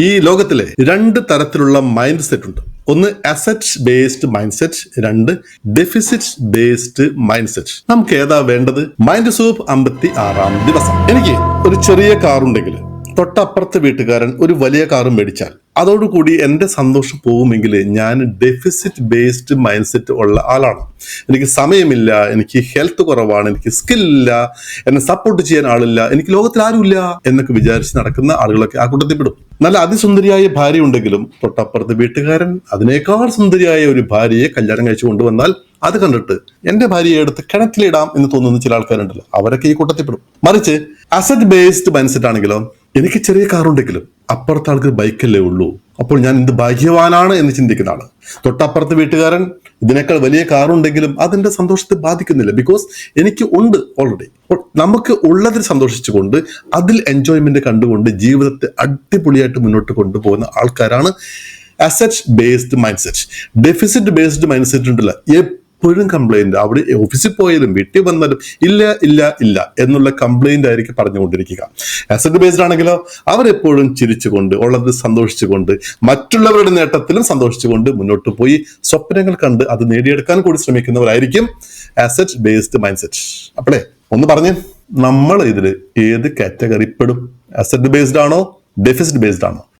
ഈ ലോകത്തിലെ രണ്ട് തരത്തിലുള്ള മൈൻഡ് സെറ്റ് ഉണ്ട്. ഒന്ന് അസറ്റ് ബേസ്ഡ് മൈൻഡ് സെറ്റ് രണ്ട് ഡെഫിസിറ്റ് ബേസ്ഡ് മൈൻഡ് സെറ്റ് നമുക്ക് ഏതാ വേണ്ടത്? മൈൻഡ് സൂപ്പ് അമ്പത്തി ആറാം ദിവസം. എനിക്ക് ഒരു ചെറിയ കാർ ഉണ്ടെങ്കിൽ തൊട്ടപ്പുറത്തെ വീട്ടുകാരൻ ഒരു വലിയ കാറും മേടിച്ചാൽ. അതോടുകൂടി എന്റെ സന്തോഷം പോകുമെങ്കിൽ ഞാൻ ഡെഫിസിറ്റ് ബേസ്ഡ് മൈൻഡ് സെറ്റ് ഉള്ള ആളാണ്. എനിക്ക് സമയമില്ല എനിക്ക് ഹെൽത്ത് കുറവാണ് എനിക്ക് സ്കില്ലില്ല എന്നെ സപ്പോർട്ട് ചെയ്യാൻ ആളില്ല എനിക്ക് ലോകത്തിൽ ആരുമില്ല എന്നൊക്കെ വിചാരിച്ച് നടക്കുന്ന ആളുകളൊക്കെ ആ കൂട്ടത്തിൽ പെടും നല്ല അതിസുന്ദരിയായ ഭാര്യ ഉണ്ടെങ്കിലും തൊട്ടപ്പുറത്തെ വീട്ടുകാരൻ അതിനേക്കാൾ സുന്ദരിയായ ഒരു ഭാര്യയെ കല്യാണം കഴിച്ചു കൊണ്ടുവന്നാൽ അത് കണ്ടിട്ട് എന്റെ ഭാര്യയെ എടുത്ത് കിണറ്റിലിടാം എന്ന് തോന്നുന്ന ചില ആൾക്കാരുണ്ടല്ലോ അവരൊക്കെ ഈ കൂട്ടത്തിൽ പെടും മറിച്ച് അസറ്റ് ബേസ്ഡ് മൈൻഡ് സെറ്റ് ആണെങ്കിലോ എനിക്ക് ചെറിയ കാറുണ്ടെങ്കിലും അപ്പുറത്തെ ആൾക്ക് ബൈക്കല്ലേ ഉള്ളൂ. അപ്പോൾ ഞാൻ എന്ത് ഭാഗ്യവാനാണ് എന്ന് ചിന്തിക്കുന്ന ആൾ തൊട്ടപ്പുറത്തെ വീട്ടുകാരൻ ഇതിനേക്കാൾ വലിയ കാറുണ്ടെങ്കിലും അതെന്റെ സന്തോഷത്തെ ബാധിക്കുന്നില്ല. ബിക്കോസ് എനിക്ക് ഉണ്ട് ഓൾറെഡി നമുക്ക് ഉള്ളതിൽ സന്തോഷിച്ചുകൊണ്ട് അതിൽ എൻജോയ്മെന്റ് കണ്ടുകൊണ്ട് ജീവിതത്തെ അടിപൊളിയായിട്ട് മുന്നോട്ട് കൊണ്ടുപോകുന്ന ആൾക്കാരാണ് asset based mindset deficit based mindset ഉണ്ടല്ല. എപ്പോഴും കംപ്ലൈന്റ് അവിടെ ഓഫീസിൽ പോയാലും വീട്ടിൽ വന്നാലും ഇല്ല ഇല്ല ഇല്ല എന്നുള്ള കംപ്ലൈന്റ് ആയിരിക്കും പറഞ്ഞുകൊണ്ടിരിക്കുക. അസറ്റ് ബേസ്ഡ് ആണെങ്കിലോ അവരെപ്പോഴും ചിരിച്ചുകൊണ്ട് ഉള്ളത് സന്തോഷിച്ചുകൊണ്ട് മറ്റുള്ളവരുടെ നേട്ടത്തിലും സന്തോഷിച്ചുകൊണ്ട് മുന്നോട്ട് പോയി സ്വപ്നങ്ങൾ കണ്ട് അത് നേടിയെടുക്കാൻ കൂടി ശ്രമിക്കുന്നവരായിരിക്കും അസറ്റ് ബേസ്ഡ് മൈൻഡ് സെറ്റ് അപ്പോളേ ഒന്ന് പറഞ്ഞു നമ്മൾ ഇതിൽ ഏത് കാറ്റഗറി പെടും അസറ്റ് ബേസ്ഡ് ആണോ? ഡെഫിസിറ്റ് ബേസ്ഡ് ആണോ?